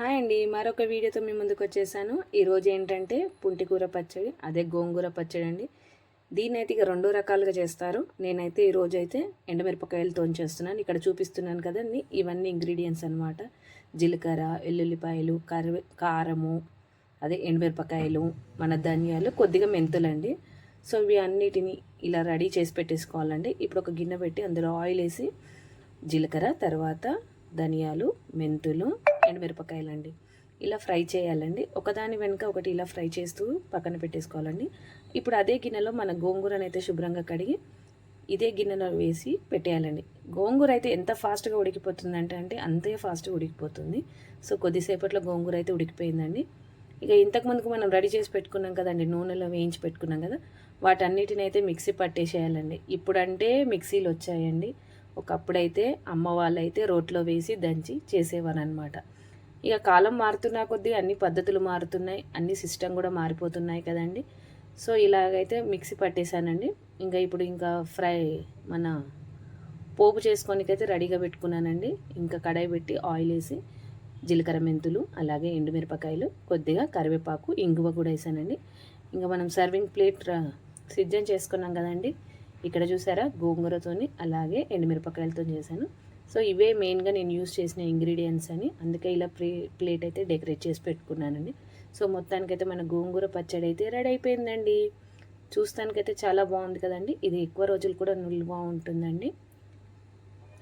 Hi అండి. మరొక వీడియోతో మీ ముందుకు వచ్చేసాను. ఈరోజు ఏంటంటే పుంటికూర పచ్చడి అదే గోంగూర పచ్చడి అండి. దీన్ని అయితే ఇక రెండు రకాలుగా చేస్తారు. నేనైతే ఈరోజు అయితే ఎండమిరపకాయలతో చేస్తున్నాను ఇక్కడ చూపిస్తున్నాను కదండి ఇవన్నీ ఇంగ్రీడియంట్స్ అనమాట జీలకర్ర ఎల్లుల్లిపాయలు కరివే కారము అదే ఎండుమిరపకాయలు మన ధనియాలు కొద్దిగా మెంతులండి. సో ఇవి అన్నిటిని ఇలా రెడీ చేసి పెట్టేసుకోవాలండి. ఇప్పుడు ఒక గిన్నె పెట్టి అందులో ఆయిల్ వేసి జీలకర్ర తర్వాత ధనియాలు మెంతులు ఎండు మిరపకాయలండి. ఇలా ఫ్రై చేయాలండి. ఒకదాని వెనుక ఒకటి ఇలా ఫ్రై చేస్తూ పక్కన పెట్టేసుకోవాలండి. ఇప్పుడు అదే గిన్నెలో మన గోంగూరను అయితే శుభ్రంగా కడిగి ఇదే గిన్నెలో వేసి పెట్టేయాలండి. గోంగూర అయితే ఎంత ఫాస్ట్గా ఉడికిపోతుందంటే అంటే అంతే ఫాస్ట్గా ఉడికిపోతుంది. సో కొద్దిసేపట్లో గోంగూర అయితే ఉడికిపోయిందండి. ఇక ఇంతకుముందుకు మనం రెడీ చేసి పెట్టుకున్నాం కదండి నూనెలో వేయించి పెట్టుకున్నాం కదా వాటన్నిటిని అయితే మిక్సీ పట్టేసేయాలండి. ఇప్పుడంటే మిక్సీలు వచ్చాయండి. ఒకప్పుడైతే అమ్మ వాళ్ళైతే రోట్లో వేసి దంచి చేసేవారు అనమాట ఇక కాలం మారుతున్నా కొద్దీ అన్ని పద్ధతులు మారుతున్నాయి అన్ని సిస్టమ్ కూడా మారిపోతున్నాయి కదండి. సో ఇలాగైతే మిక్సీ పట్టేశానండి. ఇంకా ఇప్పుడు ఇంకా ఫ్రై మన పోపు చేసుకోనికైతే రెడీగా పెట్టుకున్నానండి. ఇంకా కడాయి పెట్టి ఆయిల్ వేసి జీలకర్ర మెంతులు అలాగే ఎండుమిరపకాయలు కొద్దిగా కరివేపాకు ఇంగువ కూడా వేసానండి. ఇంకా మనం సర్వింగ్ ప్లేట్ సిద్ధం చేసుకున్నాం కదండి. ఇక్కడ చూసారా గోంగూరతోని అలాగే ఎండుమిరపకాయలతో చేశాను. సో ఇవే మెయిన్గా నేను యూస్ చేసిన ఇంగ్రీడియంట్స్ అని. అందుకే ఇలా ప్లే ప్లేట్ అయితే డెకరేట్ చేసి పెట్టుకున్నానండి. సో మొత్తానికైతే మన గోంగూర పచ్చడి అయితే రెడీ అయిపోయిందండి. చూస్తానికైతే చాలా బాగుంది కదండి. ఇది ఎక్కువ రోజులు కూడా నిల్వ ఉంటుందండి.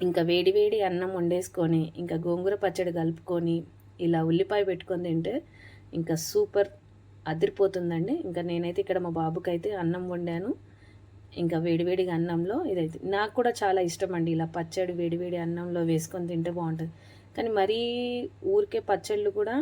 ఇంకా వేడి వేడి అన్నం వండేసుకొని ఇంకా గోంగూర పచ్చడి కలుపుకొని ఇలా ఉల్లిపాయ పెట్టుకొని తింటే ఇంకా సూపర్ అదిరిపోతుందండి. ఇంకా నేనైతే ఇక్కడ మా బాబుకైతే అన్నం వండాను. ఇంకా వేడివేడిగా అన్నంలో ఇదైతే. నాకు కూడా చాలా ఇష్టం అండి ఇలా పచ్చడి వేడివేడి అన్నంలో వేసుకొని తింటే బాగుంటుంది. కానీ మరీ ఊరికే పచ్చళ్ళు కూడా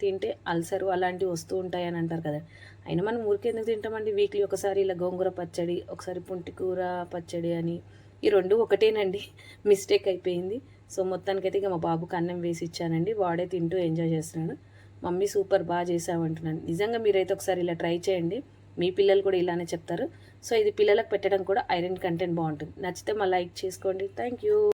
తింటే అల్సరు అలాంటివి వస్తూ ఉంటాయి అని అంటారు కదా. అయినా మనం ఊరికే ఎందుకు తింటామండి? వీక్లీ ఒకసారి ఇలా గోంగూర పచ్చడి ఒకసారి పుంటికూర పచ్చడి అని. ఈ రెండు ఒకటేనండి. మిస్టేక్ అయిపోయింది. సో మొత్తానికైతే ఇక మా బాబుకి అన్నం వేసి ఇచ్చానండి. వాడే తింటూ ఎంజాయ్ చేస్తున్నాడు. మమ్మీ సూపర్ బాగా చేసామంటున్నాను నిజంగా మీరైతే ఒకసారి ఇలా ట్రై చేయండి. మీ పిల్లలు కూడా ఇలానే చెప్తారు. సో ఇది పిల్లలకు పెట్టడం కూడా ఐరన్ కంటెంట్ బాగుంటుంది. నచ్చితే మా లైక్ చేసుకోండి. Thank you.